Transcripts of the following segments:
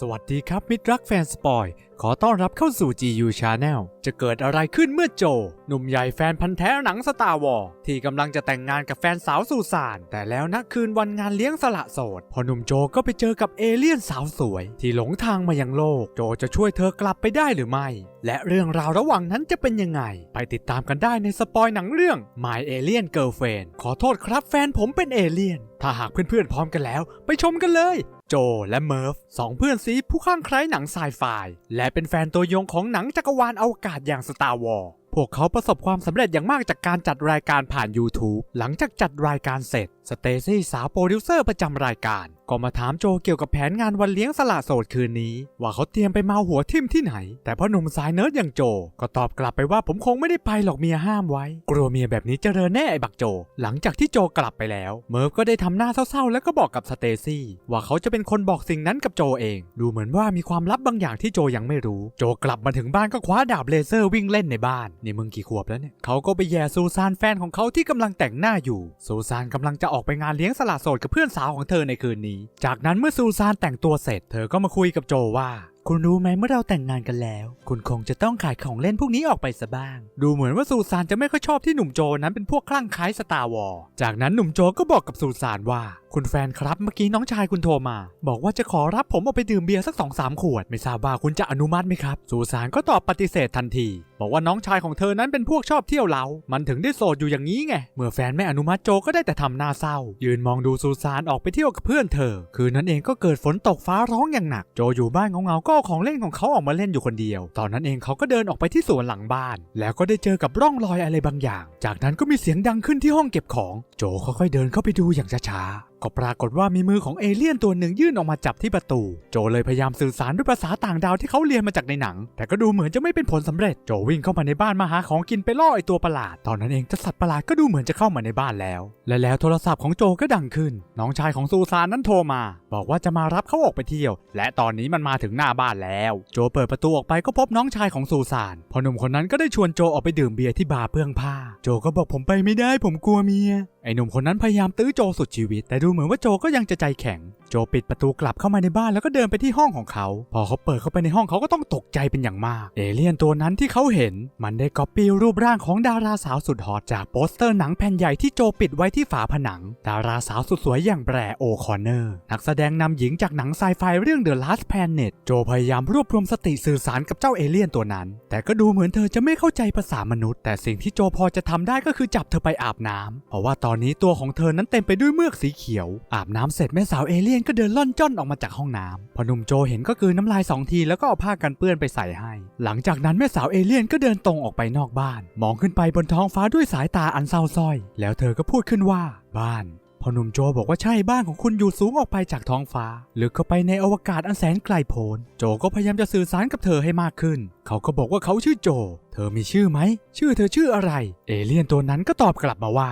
สวัสดีครับ มิตรรักแฟนสปอย ขอต้อนรับเข้าสู่ GU Channel จะเกิดอะไรขึ้นเมื่อโจ หนุ่มใหญ่แฟนพันธ์แท้หนังสตาร์วอร์ที่กำลังจะแต่งงานกับแฟนสาวสุสาน แต่แล้วณคืนวันงานเลี้ยงสละโสด พอหนุ่มโจก็ไปเจอกับเอเลี่ยนสาวสวย ที่หลงทางมายังโลก โจจะช่วยเธอกลับไปได้หรือไม่ และเรื่องราวระหว่างนั้นจะเป็นยังไง ไปติดตามกันได้ในสปอยหนังเรื่อง My Alien Girlfriend ขอโทษครับแฟนผมเป็นเอเลี่ยนถ้าหากเพื่อนๆพร้อมกันแล้ว ไปชมกันเลย โจและเมิร์ฟสองเพื่อนซีผู้ข้างใครหนังไซไฟและเป็นแฟนตัวยงของหนังจักรวาลอวกาศอย่าง Star Wars พวกเขาประสบความสำเร็จอย่างมากจากการจัดรายการผ่าน YouTube หลังจากจัดรายการเสร็จ สเตซี่สาวโปรดิวเซอร์ประจำรายการ ก็มาถามโจเกี่ยวกับแผนงานวันเลี้ยงสละโสดคืนนี้ ว่าเขาเตรียมไปเมาหัวทิมที่ไหน แต่พ่อหนุ่มสายเนิร์ดอย่างโจ ก็ตอบกลับไปว่าผมคงไม่ได้ไปหรอกเมียห้ามไว้ กลัวเมียแบบนี้เจริญแน่ไอ้บักโจ หลังจากที่โจกลับไปแล้ว เมิร์ฟก็ได้ทำหน้าเศร้าๆ แล้วก็บอกกับสเตซี่ว่าเขาจะเป็นคนบอกสิ่งนั้นกับโจเอง ดูเหมือนว่ามีความลับบางอย่างที่โจยังไม่รู้ โจกลับมาถึงบ้านก็คว้าดาบเลเซอร์วิ่งเล่นในบ้านนี่มึงกี่ขวบแล้วเนี่ยเขาก็ไปแย่ซูซานแฟนของเขาที่กำลังแต่งหน้าอยู่ซูซานกำลังจะออกไปงานเลี้ยงสละโสดกับเพื่อนสาวของเธอในคืนนี้จากนั้นเมื่อซูซานแต่งตัวเสร็จ เธอก็มาคุยกับโจว่า คุณรู้ไหมเมื่อเราแต่งงานกันแล้ว คุณคงจะต้องขายของเล่นพวกนี้ออกไปซะบ้าง ดูเหมือนว่าซูซานจะไม่ค่อยชอบที่หนุ่มโจนั้นเป็นพวกคลั่งคล้สตาร์วอลจากนั้นหนุ่มโจก็บอกกับซูซานว่า คุณแฟนครับเมื่อกี้น้องชายคุณโทรมา บอกว่าจะขอรับผมออกไปดื่มเบียร์สักสองสามขวด ไม่ทราบว่าคุณจะอนุมัติไหมครับซูซานก็ตอบปฏิเสธทันที บอกว่าน้องชายของเธอนั้นเป็นพวกชอบเที่ยวเหล้ามันถึงได้โสดอยู่อย่างนี้ไง เมื่อแฟนไม่อนุมัติโจก็ได้แต่ทำหน้าเศร้า ยืนมองดูซูซานออกไปเที่ยวกับเพื่อนเธอ คืนนั้นเองก็เกิดฝนตกฟ้าร้องอย่างหนัก โจอยู่บ้านเงาๆก็เอาของเล่นของเขาออกมาเล่นอยู่คนเดียว ตอนนั้นเองเขาก็เดินออกไปที่สวนหลังบ้าน แล้วก็ได้เจอกับร่องรอยอะไรบางอย่าง จากนั้นก็มีเสียงดังขึ้นที่ห้องเก็บของ โจค่อยๆเดินเข้าไปดูอย่างช้าๆก็ปรากฏว่ามีมือของเอเลี่ยนตัวหนึ่งยื่นออกมาจับที่ประตู โจเลยพยายามสื่อสารด้วยภาษาต่างดาวที่เขาเรียนมาจากในหนัง แต่ก็ดูเหมือนจะไม่เป็นผลสำเร็จ โจวิ่งเข้ามาในบ้านมาหาของกินไปล่อไอตัวประหลาด ตอนนั้นเองเจ้าสัตว์ประหลาดก็ดูเหมือนจะเข้ามาในบ้านแล้ว และแล้วโทรศัพท์ของโจก็ดังขึ้น น้องชายของซูซานนั้นโทรมา บอกว่าจะมารับเขาออกไปเที่ยว และตอนนี้มันมาถึงหน้าบ้านแล้ว โจเปิดประตูออกไปก็พบน้องชายของซูซานพอหนุ่มคนนั้นก็ได้ชวนโจออกไปดื่มเบียร์ที่บาร์เพื่องผ้า โจก็บอกผมไปไม่ได้ผมกลัวเมียไอหนุ่มคนนั้นพยายามตื้อโจสุดชีวิตแต่ดูเหมือนว่าโจก็ยังจะใจแข็ง โจปิดประตูกลับเข้ามาในบ้านแล้วก็เดินไปที่ห้องของเขา พอเขาเปิดเข้าไปในห้องเขาก็ต้องตกใจเป็นอย่างมาก เอเลี่ยนตัวนั้นที่เขาเห็น มันได้ก๊อปปี้รูปร่างของดาราสาวสุดฮอตจากโปสเตอร์หนังแผ่นใหญ่ที่โจปิดไว้ที่ฝาผนัง ดาราสาวสุดสวยอย่างแบรโอคอนเนอร์นักแสดงนำหญิงจากหนังไซไฟเรื่อง The Last Planet โจพยายามรวบรวมสติสื่อสารกับเจ้าเอเลี่ยนตัวนั้น แต่ก็ดูเหมือนเธอจะไม่เข้าใจภาษามนุษย์ แต่สิ่งที่โจพอจะทำได้ก็คือจับเธอไปอาบน้ำเพราะว่าตอนนี้ตัวของเธอนั้นเต็มไปด้วยเมือกสีเขียว อาบน้ำเสร็จแม่สาวเอเลี่ยนก็เดินล่อนจ้อนออกมาจากห้องน้ำพอหนุ่มโจเห็นก็คือน้ำลายสองทีแล้วก็เอาผ้ากันเปื้อนไปใส่ให้ หลังจากนั้นแม่สาวเอเลี่ยนก็เดินตรงออกไปนอกบ้าน มองขึ้นไปบนท้องฟ้าด้วยสายตาอันเศร้าส้อย แล้วเธอก็พูดขึ้นว่าบ้าน พอหนุ่มโจบอกว่าใช่บ้านของคุณอยู่สูงออกไปจากท้องฟ้าลึกเข้าไปในอวกาศอันแสนไกลโพ้นโจก็พยายามจะสื่อสารกับเธอให้มากขึ้น เขาก็บอกว่าเขาชื่อโจ เธอมีชื่อไหม ชื่อเธอชื่ออะไร เอเลี่ยนตัวนั้นก็ตอบกลับมาว่า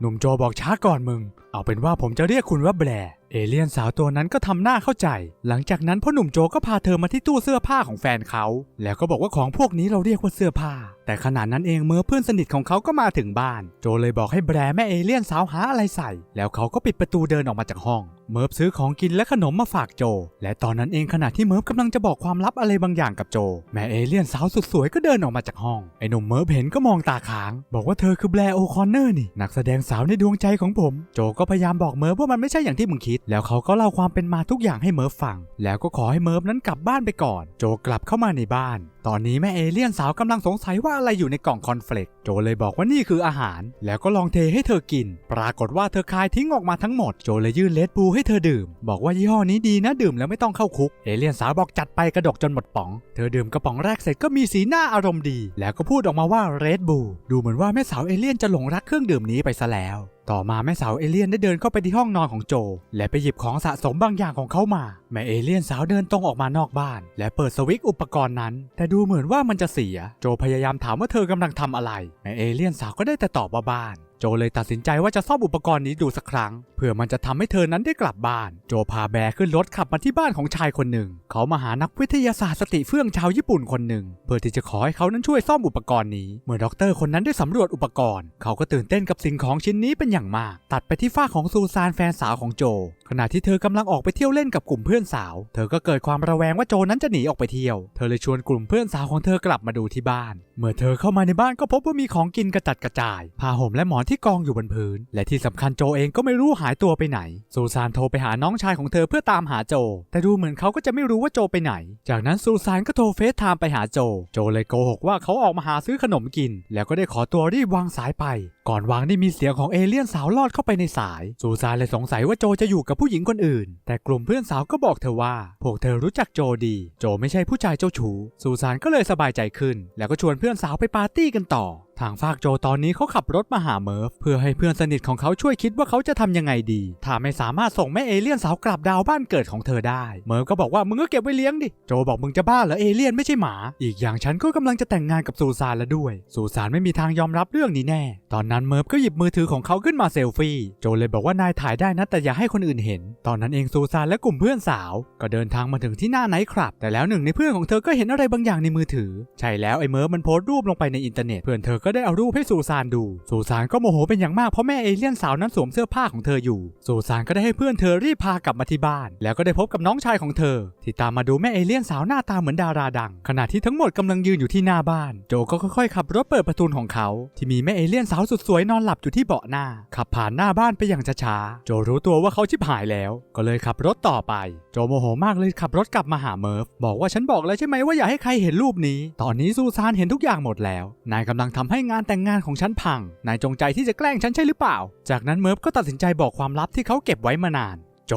หนุ่มโจบอกช้าก่อนมึง เอาเป็นว่าผมจะเรียกคุณว่าแบร์ เอเลี่ยนสาวตัวนั้นก็ทำหน้าเข้าใจ หลังจากนั้นพ่อหนุ่มโจก็พาเธอมาที่ตู้เสื้อผ้าของแฟนเขา แล้วก็บอกว่าของพวกนี้เราเรียกว่าเสื้อผ้า แต่ขณะนั้นเองเมื่อเพื่อนสนิทของเขาก็มาถึงบ้าน โจเลยบอกให้แบร์แม่เอเลี่ยนสาวหาอะไรใส่ แล้วเขาก็ปิดประตูเดินออกมาจากห้อง เมิร์ฟซื้อของกินและขนมมาฝากโจ และตอนนั้นเองขณะที่เมิร์ฟกำลังจะบอกความลับอะไรบางอย่างกับโจ แม่เอเลี่ยนสาวสุดสวยก็เดินออกมาจากห้องไอ้หนุ่มเมิร์ฟเห็นก็มองตาค้าง บอกว่าเธอคือแบร์โอคอนเนอร์นี่นักแสดงสาวในดวงใจของผม โจก็พยายามบอกเมิร์ฟว่ามันไม่ใช่อย่างที่มึงคิดแล้วเขาก็เล่าความเป็นมาทุกอย่างให้เมิร์ฟฟัง แล้วก็ขอให้เมิร์ฟนั้นกลับบ้านไปก่อน โจกลับเข้ามาในบ้าน ตอนนี้แม่เอเลี่ยนสาวกำลังสงสัยว่าอะไรอยู่ในกล่องคอนเฟลกโจเลยบอกว่านี่คืออาหาร แล้วก็ลองเทให้เธอกิน ปรากฏว่าเธอคายทิ้งออกมาทั้งหมด โจเลยยื่นเลดบูให้เธอดื่ม บอกว่ายี่ห้อนี้ดีนะดื่มแล้วไม่ต้องเข้าคุก เอเลี่ยนสาวบอกจัดไปกระดกจนหมดป๋อง เธอดื่มกระป๋องแรกเสร็จก็มีสีหน้าอารมณ์ดี แล้วก็พูดออกมาว่าเรดบูดูเหมือนว่าแม่สาวเอเลี่ยนจะหลงรักเครื่องดื่มนี้ไปซะแล้ว ต่อมาแม่สาวเอเลี่ยนได้เดินเข้าไปที่ห้องนอนของโจ และไปหยิบของสะสมบางอย่างของเขามา แม่เอเลี่ยนสาวเดินตรงออกมานอกบ้าน และเปิดสวิตช์อุปกรณ์นั้น แต่ดูเหมือนว่ามันจะเสีย โจพยายามถามว่าเธอกำลังทำอะไรแม่เอเลี่ยนสาวก็ได้แต่ตอบว่าบ้าน โจเลยตัดสินใจว่าจะซ่อมอุปกรณ์นี้ดูสักครั้ง เพื่อมันจะทำให้เธอนั้นได้กลับบ้าน โจพาแบร์ขึ้นรถขับมาที่บ้านของชายคนหนึ่ง เขามาหานักวิทยาศาสตร์สติเฟื่องชาวญี่ปุ่นคนหนึ่ง เพื่อที่จะขอให้เขานั้นช่วยซ่อมอุปกรณ์นี้ เมื่อด็อกเตอร์คนนั้นได้สำรวจอุปกรณ์ เขาก็ตื่นเต้นกับสิ่งของชิ้นนี้เป็นอย่างมาก ตัดไปที่ฝ้าของซูซานแฟนสาวของโจ ขณะที่เธอกำลังออกไปเที่ยวเล่นกับกลุ่มเพื่อนสาว เธอก็เกิดความระแวงว่าโจนั้นจะหนีออกไปเที่ยว เธอเลยชวนกลุ่มเพื่อนสาวของเธอกลับมาดูที่บ้าน เมื่อเธอเข้ามาในบ้านก็พบว่ามีของกินกระจัดกระจาย ผ้าห่มและหมอนที่กองอยู่บนพื้น และที่สำคัญโจเองก็ไม่รู้หายตัวไปไหน ซูซานโทรไปหาน้องชายของเธอเพื่อตามหาโจ แต่ดูเหมือนเขาก็จะไม่รู้ว่าโจไปไหน จากนั้นซูซานก็โทรเฟซไทม์ไปหาโจ โจเลยโกหกว่าเขาออกมาหาซื้อขนมกิน แล้วก็ได้ขอตัวรีบวางสายไป ก่อนวางได้มีเสียงของเอเลี่ยนสาวลอดเข้าไปในสาย ซูซานเลยสงสัยว่าโจจะอยู่กับผู้หญิงคนอื่น แต่กลุ่มเพื่อนสาวก็บอกเธอว่า พวกเธอรู้จักโจดี โจไม่ใช่ผู้ชายเจ้าชู้ซูซานก็เลยสบายใจขึ้น แล้วก็ชวนเพื่อนสาวไปปาร์ตี้กันต่อ ทางฝากโจตอนนี้เขาขับรถมาหาเมิร์ฟเพื่อให้เพื่อนสนิทของเขาช่วยคิดว่าเขาจะทำยังไงดี ถ้าไม่สามารถส่งแม่เอเลี่ยนสาวกลับดาวบ้านเกิดของเธอได้ เมิร์ฟก็บอกว่ามึงก็เก็บไว้เลี้ยงดิ โจบอกมึงจะบ้าเหรอเอเลี่ยนไม่ใช่หมา อีกอย่างฉันก็กำลังจะแต่งงานกับซูซานแล้วด้วย ซูซานไม่มีทางยอมรับเรื่องนี้แน่ ตอนนั้นเมิร์ฟก็หยิบมือถือของเขาขึ้นมาเซลฟี่ โจเลยบอกว่านายถ่ายได้นะแต่อย่าให้คนอื่นเห็น ตอนนั้นเองซูซานและกลุ่มเพื่อนสาว ก็เดินทางมาถึงที่หน้าไนท์คลับ แต่แล้วหนึ่งในเพื่อนของเธอก็เห็นอะไรบางอย่างในมือถือ ใช่แล้วไอ้เมิร์ฟมันโพสต์รูปลงไปในอินเทอร์เน็ตเพื่อนเธอก็ได้เอารูปให้ซูซานดูซูซานก็โมโหเป็นอย่างมากเพราะแม่เอเลี่ยนสาวนั้นสวมเสื้อผ้าของเธออยู่ซูซานก็ได้ให้เพื่อนเธอรีบพากลับมาที่บ้าน แล้วก็ได้พบกับน้องชายของเธอ ที่ตามมาดูแม่เอเลี่ยนสาวหน้าตาเหมือนดาราดัง ขณะที่ทั้งหมดกำลังยืนอยู่ที่หน้าบ้าน โจก็ค่อยๆขับรถเปิดประตูของเขา ที่มีแม่เอเลี่ยนสาวสุดสวยนอนหลับอยู่ที่เบาะหน้า ขับผ่านหน้าบ้านไปอย่างช้าๆโจรู้ตัวว่าเขาชิบหายแล้ว ก็เลยขับรถต่อไป โจโมโหมากเลยขับรถกลับมาหาเมิร์ฟบอกว่าฉันบอกแล้วใช่ไหมว่าอย่าให้ใครเห็นรูปนี้ ตอนนี้ซูซานเห็นทุกอย่างหมดแล้วนายกำลังทำให้งานแต่งงานของฉันพัง นายจงใจที่จะแกล้งฉันใช่หรือเปล่า จากนั้นเมิร์ฟก็ตัดสินใจบอกความลับที่เขาเก็บไว้มานาน โจ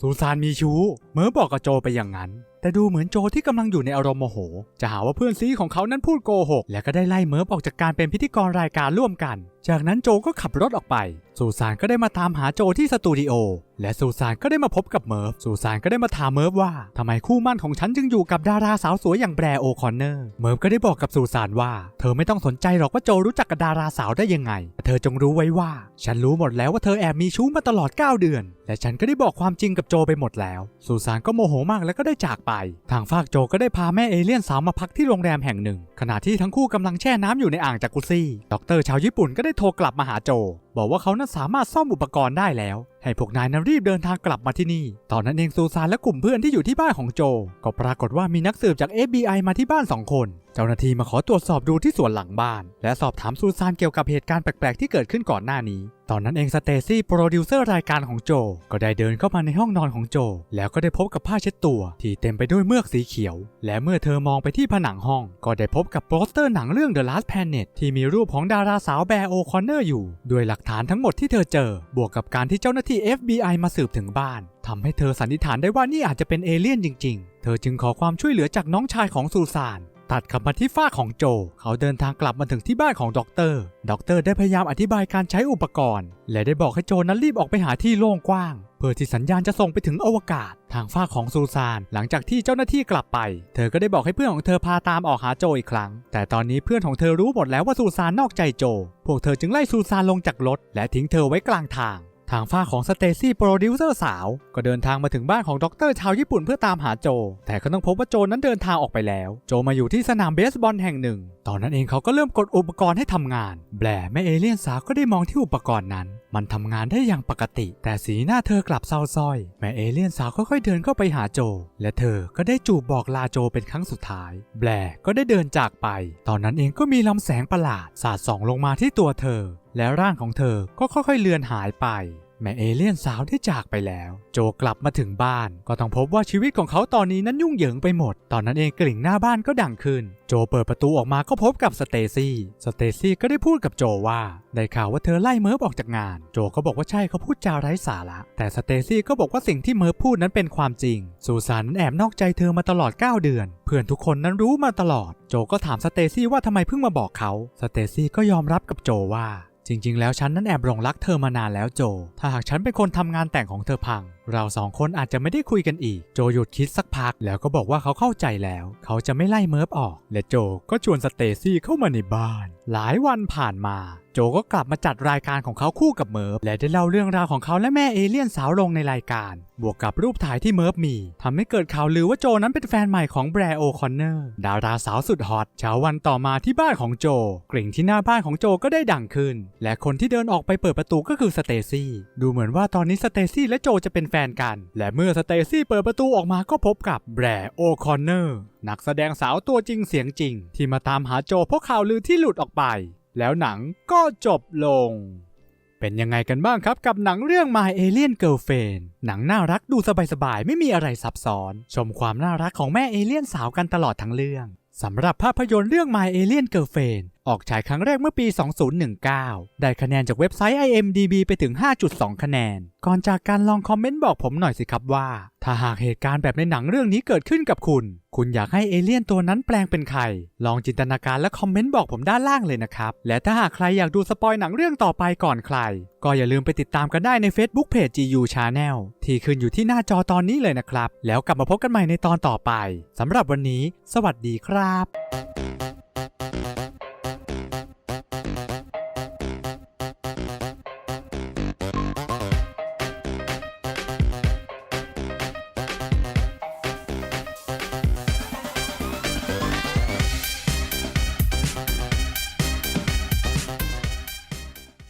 ซูซานมีชู้ เมิร์ฟบอกกับโจไปอย่างนั้น แต่ดูเหมือนโจที่กำลังอยู่ในอารมณ์โมโห จะหาว่าเพื่อนซีของเขานั้นพูดโกหก และก็ได้ไล่เมิร์ฟออกจากการเป็นพิธีกรรายการร่วมกัน จากนั้นโจก็ขับรถออกไป ซูซานก็ได้มาตามหาโจที่สตูดิโอ และซูซานก็ได้มาพบกับเมิร์ฟ ซูซานก็ได้มาถามเมิร์ฟว่าทำไมคู่มั่นของฉันจึงอยู่กับดาราสาวสวยอย่างแบร์โอคอนเนอร์ เมิร์ฟก็ได้บอกกับซูซานว่า เธอไม่ต้องสนใจหรอกว่าโจรู้จักกับดาราสาวได้ยังไง แต่เธอจงรู้ไว้ว่า ฉันรู้หมดแล้วว่าเธอแอบมีชู้มาตลอด 9 เดือน และฉันก็ได้บอกความจริงกับโจไปหมดแล้ว ซูซานก็โมโหมากแล้วก็ได้จากไป ทางฝากโจก็ได้พาแม่เอเลี่ยนสาวมาพักที่โรงแรมแห่งหนึ่ง ขณะที่ทั้งคู่กำลังแช่น้ำอยู่ในอ่างจากุซี่ดอกเตอรชาวญี่ปุ่นก็ได้โทรกลับมาหาโจ บอกว่าเขานั้นสามารถซ่อมอุปกรณ์ได้แล้ว ให้พวกนายนั้นรีบเดินทางกลับมาที่นี่ ตอนนั้นเองซูซานและกลุ่มเพื่อนที่อยู่ที่บ้านของโจ ก็ปรากฏว่ามีนักสืบจาก FBI มาที่บ้านสองคน เจ้าหน้าที่มาขอตรวจสอบดูที่สวนหลังบ้าน และสอบถามซูซานเกี่ยวกับเหตุการณ์แปลกๆที่เกิดขึ้นก่อนหน้านี้ ตอนนั้นเองสเตซี่โปรดิวเซอร์รายการของโจ ก็ได้เดินเข้ามาในห้องนอนของโจ แล้วก็ได้พบกับผ้าเช็ดตัว ที่เต็มไปด้วยเมือกสีเขียว และเมื่อเธอมองไปที่ผนังห้อง ก็ได้พบกับโปสเตอร์หนังเรื่อง The Last Planet ที่มีรูปของดาราสาวแบร์โอคอนเนอร์อยู่ด้วยหลักฐานทั้งหมดที่เธอเจอ บวกกับการที่เจ้าหน้าที่ FBI มาสืบถึงบ้านทำให้เธอสันนิษฐานได้ว่านี่อาจจะเป็นเอเลี่ยนจริง ๆ เธอจึงขอความช่วยเหลือจากน้องชายของซูซาน ตัดขับมาที่ฝ้าของโจ เขาเดินทางกลับมาถึงที่บ้านของด็อกเตอร์ด็อกเตอร์ได้พยายามอธิบายการใช้อุปกรณ์ และได้บอกให้โจนั้นรีบออกไปหาที่โล่งกว้าง เพื่อที่สัญญาณจะส่งไปถึงอวกาศ ทางฝ้าของซูซาน หลังจากที่เจ้าหน้าที่กลับไป เธอก็ได้บอกให้เพื่อนของเธอพาตามออกหาโจอีกครั้ง แต่ตอนนี้เพื่อนของเธอรู้หมดแล้วว่าซูซานนอกใจโจ พวกเธอจึงไล่ซูซานลงจากรถ และทิ้งเธอไว้กลางทาง ทางฝ้าของสเตซี่โปรดิวเซอร์สาว ก็เดินทางมาถึงบ้านของด็อกเตอร์ชาวญี่ปุ่นเพื่อตามหาโจ แต่ก็ต้องพบว่าโจนั้นเดินทางออกไปแล้ว โจมาอยู่ที่สนามเบสบอลแห่งหนึ่ง ตอนนั้นเองเขาก็เริ่มกดอุปกรณ์ให้ทำงาน แบร์แม่เอเลี่ยนสาวก็ได้มองที่อุปกรณ์นั้น มันทำงานได้อย่างปกติ แต่สีหน้าเธอกลับเศร้าส้อย แม่เอเลี่ยนสาวค่อยๆเดินเข้าไปหาโจ และเธอก็ได้จูบบอกลาโจเป็นครั้งสุดท้าย แบร์ก็ได้เดินจากไป ตอนนั้นเองก็มีลำแสงประหลาดสาดส่องลงมาที่ตัวเธอ และร่างของเธอก็ค่อยๆเลือนหายไป แม่เอเลี่ยนสาวได้จากไปแล้ว โจกลับมาถึงบ้าน ก็ต้องพบว่าชีวิตของเขาตอนนี้นั้นยุ่งเหยิงไปหมด ตอนนั้นเองกลิ่งหน้าบ้านก็ดังขึ้น โจเปิดประตูออกมาก็พบกับสเตซี่ สเตซี่ก็ได้พูดกับโจว่า ได้ข่าวว่าเธอไล่เมิร์ฟออกจากงาน โจก็บอกว่าใช่เขาพูดจาไร้สาระ แต่สเตซี่ก็บอกว่าสิ่งที่เมิร์ฟพูดนั้นเป็นความจริง ซูซานนั้นแอบนอกใจเธอมาตลอด 9 เดือน เพื่อนทุกคนนั้นรู้มาตลอด โจก็ถามสเตซี่ว่าทำไมเพิ่งมาบอกเขา สเตซี่ก็ยอมรับกับโจว่า จริง ๆ แล้วฉันนั้นแอบหลงรักเธอมานานแล้วโจ ถ้าหากฉันเป็นคนทำงานแต่งของเธอพัง เราสองคนอาจจะไม่ได้คุยกันอีก โจหยุดคิดสักพัก แล้วก็บอกว่าเขาเข้าใจแล้ว เขาจะไม่ไล่เมิร์ฟออก และโจก็ชวนสเตซี่เข้ามาในบ้าน หลายวันผ่านมา โจก็กลับมาจัดรายการของเขาคู่กับเมิร์ฟและได้เล่าเรื่องราวของเขาและแม่เอเลี่ยนสาวลงในรายการ บวกกับรูปถ่ายที่เมิร์ฟมีทำให้เกิดข่าวลือว่าโจนั้นเป็นแฟนใหม่ของแบร์โอคอนเนอร์ดาราสาวสุดฮอตเช้าวันต่อมาที่บ้านของโจกริ่งที่หน้าบ้านของโจก็ได้ดังขึ้น และคนที่เดินออกไปเปิดประตูก็คือสเตซี่ดูเหมือนว่าตอนนี้สเตซี่และโจจะเป็นแฟนกัน และเมื่อสเตซี่เปิดประตูออกมาก็พบกับแบร์โอคอนเนอร์นักแสดงสาวตัวจริงเสียงจริง ที่มาตามหาโจเพราะข่าวลือที่หลุดออกไป แล้วหนังก็จบลง เป็นยังไงกันบ้างครับกับหนังเรื่อง My Alien Girlfriend หนังน่ารักดูสบายๆ ไม่มีอะไรซับซ้อน ชมความน่ารักของแม่เอเลี่ยนสาวกันตลอดทั้งเรื่องสำหรับภาพยนตร์เรื่อง My Alien Girlfriend ออกฉายครั้งแรกเมื่อปี 2019 ได้คะแนนจากเว็บไซต์ IMDb ไปถึง 5.2 คะแนน ก่อนจากการลองคอมเมนต์บอกผมหน่อยสิครับว่า ถ้าหากเหตุการณ์แบบในหนังเรื่องนี้เกิดขึ้นกับคุณ คุณอยากให้เอเลี่ยนตัวนั้นแปลงเป็นใคร ลองจินตนาการและคอมเมนต์บอกผมด้านล่างเลยนะครับ และถ้าหากใครอยากดูสปอยหนังเรื่องต่อไปก่อนใคร ก็อย่าลืมไปติดตามกันได้ใน Facebook Page GU Channel ที่ขึ้นอยู่ที่หน้าจอตอนนี้เลยนะครับ แล้วกลับมาพบกันใหม่ในตอนต่อไปสำหรับวันนี้ สวัสดีครับ